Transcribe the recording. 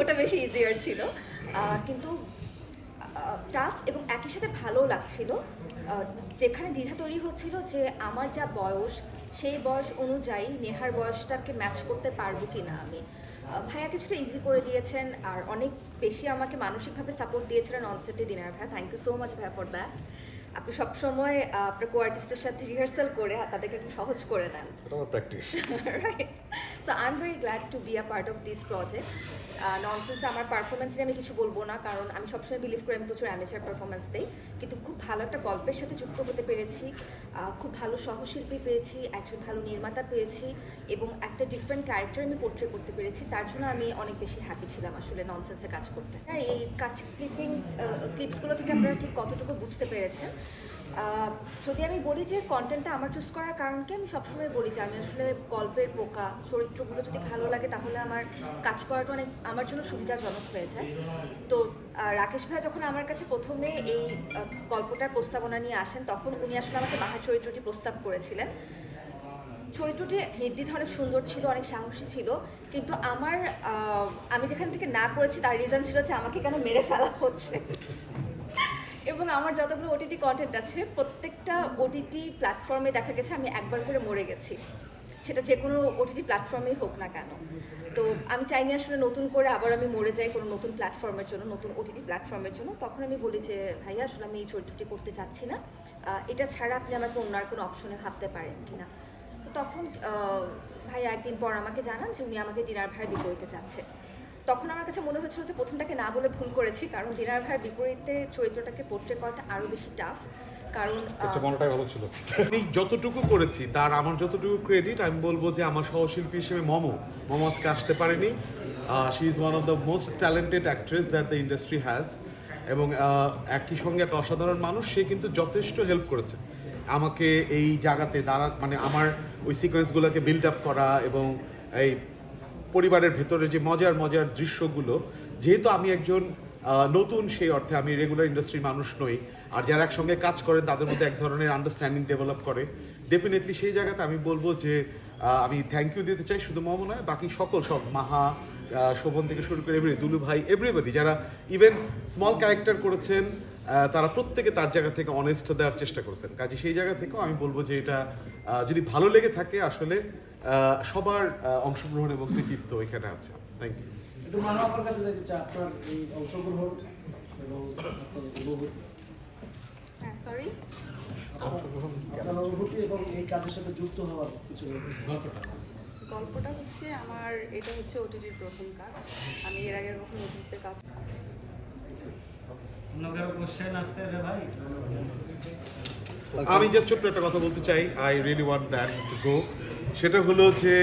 ওটা বেশি ইজিয়ার ছিল। কিন্তু টাফ এবং একই সাথে ভালো লাগছিল। যেখানে দ্বিধা তৈরি হচ্ছিল যে আমার যা বয়স সেই বয়স অনুযায়ী নেহার বয়সটাকে ম্যাচ করতে পারব কি না আমি ভাইয়া কিছুটা ইজি করে দিয়েছেন আর অনেক বেশি আমাকে মানসিকভাবে সাপোর্ট দিয়েছিলেন অনসেটে দিনার ভাইয়া। থ্যাংক ইউ সো মাচ ভাইয়া ফর দ্যাট আপনি সবসময় আপনার কো আর্টিস্টের সাথে রিহার্সাল করে তাদেরকে একটু সহজ করে দেন। এটা আমার right. So, I'm very glad to be a part of this project. Nonsense আমার পারফরমেন্স নিয়ে আমি কিছু বলব না, কারণ আমি সবসময় বিলিভ করি, আমি প্রচুর অ্যামেচার পারফরমেন্স দিই কিন্তু খুব ভালো একটা গল্পের সাথে যুক্ত হতে পেরেছি খুব ভালো সহশিল্পী পেয়েছি, একজন ভালো নির্মাতা পেয়েছি, এবং একটা ডিফারেন্ট ক্যারেক্টার আমি পোর্ট্রে করতে পেরেছি তার জন্য আমি অনেক বেশি হ্যাপি ছিলাম আসলে ননসেন্সে কাজ করতে হ্যাঁ এই কাজ ক্লিপিং ক্লিপসগুলো থেকে আপনারা ঠিক কতটুকু বুঝতে পেরেছেন যদি আমি বলি যে কন্টেন্টটা আমার চুজ করার কারণ কি আমি সবসময় বলি যে আমি আসলে গল্পের পোকা চরিত্রগুলো যদি ভালো লাগে, তাহলে আমার কাজ করাটা অনেক, আমার জন্য সুবিধাজনক হয়ে যায়। তো রাকেশ ভাই যখন আমার কাছে প্রথমে এই গল্পটার প্রস্তাবনা নিয়ে আসেন, তখন উনি আসলে আমাকে বাহার চরিত্রটি প্রস্তাব করেছিলেন। চরিত্রটি নির্দ্বিধ অনেক সুন্দর ছিল, অনেক সাহসী ছিল, কিন্তু আমার আমি যেখান থেকে না করেছি, তার রিজন ছিল যে আমাকে কেন মেরে ফেলা হচ্ছে। এবং আমার যতগুলো ওটিটি কন্টেন্ট আছে, প্রত্যেকটা ওটিটি প্ল্যাটফর্মে দেখা গেছে, আমি একবার করে মরে গেছি। সেটা যে কোনো ওটিটি প্ল্যাটফর্মেই হোক না কেন। তো আমি চাইনি আসলে নতুন করে আবার আমি মরে যাই কোনো নতুন প্ল্যাটফর্মের জন্য, নতুন ওটিটি প্ল্যাটফর্মের জন্য। তখন আমি বলি যে, ভাইয়া, আসলে আমি এই চরিত্রটি করতে চাচ্ছি না। এটা ছাড়া আপনি আমাকে অন্য আর কোনো অপশনে ভাবতে পারেন কিনা তো তখন ভাইয়া একদিন পর আমাকে জানান যে, উনি আমাকে দিনার ভাইয়ের বিপরীতে চাচ্ছে তখন আমার কাছে মনে হচ্ছিল যে, প্রথমটাকে না বলে ভুল করেছি, কারণ দিনার ভাইয়ের বিপরীতে চরিত্রটাকে পোর্ট্রে করাটা আরও বেশি টাফ কারণ আচ্ছা মনটাই ভালো ছিল। আমি যতটুকু করেছি তার আমার যতটুকু ক্রেডিট আমি বলব যে আমার সহশিল্পী হিসেবে মমো। মমো আজকে আসতে পারেনি। She is one of the most talented actress that the industry has এবং একই সঙ্গে একটা অসাধারণ মানুষ সে কিন্তু যথেষ্ট হেল্প করেছে। আমাকে এই জায়গাতে দাঁড়া মানে আমার ওই সিকোয়েন্সগুলোকে বিল্ড আপ করা এবং এই পরিবারের ভেতরে যে মজার মজার দৃশ্যগুলো যেহেতু আমি একজন নতুন সেই অর্থে আমি রেগুলার ইন্ডাস্ট্রির মানুষ নই। আর যারা একসঙ্গে কাজ করেন তাদের মধ্যে এক ধরনের আন্ডারস্ট্যান্ডিং ডেভেলপ করে। ডেফিনেটলি সেই জায়গাতে আমি বলব যে আমি থ্যাংক ইউ দিতে চাই শুধু মম নয়, বাকি সকল সব মাহা শোভন থেকে শুরু করে এভরি দুলু ভাই এভরিবডি যারা ইভেন স্মল ক্যারেক্টার করেছেন তারা প্রত্যেকে তার জায়গা থেকে অনেস্ট দেওয়ার চেষ্টা করেছেন। কাজে সেই জায়গা থেকেও আমি বলব যে এটা যদি ভালো লেগে থাকে আসলে সবার অংশগ্রহণ এবং কৃতিত্ব এখানে আছে। থ্যাংক ইউ একটু মানব আপনার কাছে জানতে চাই আপনার এই অংশগ্রহণ এবং আপনার অনুভূতি। হ্যাঁ সরি আপনার অনুভূতি এবং এই কাজের সাথে যুক্ত হওয়ার কিছু গল্পটা হচ্ছে আমার এটা হচ্ছে ওটিটির প্রথম কাজ। আমি এর আগে কখনো ওটিটিতে কাজ নগর কোশ্চেন আসছে রে ভাই আমি জাস্ট ছোট্ট একটা কথা বলতে চাই। I really want that to go সেটা হলো যে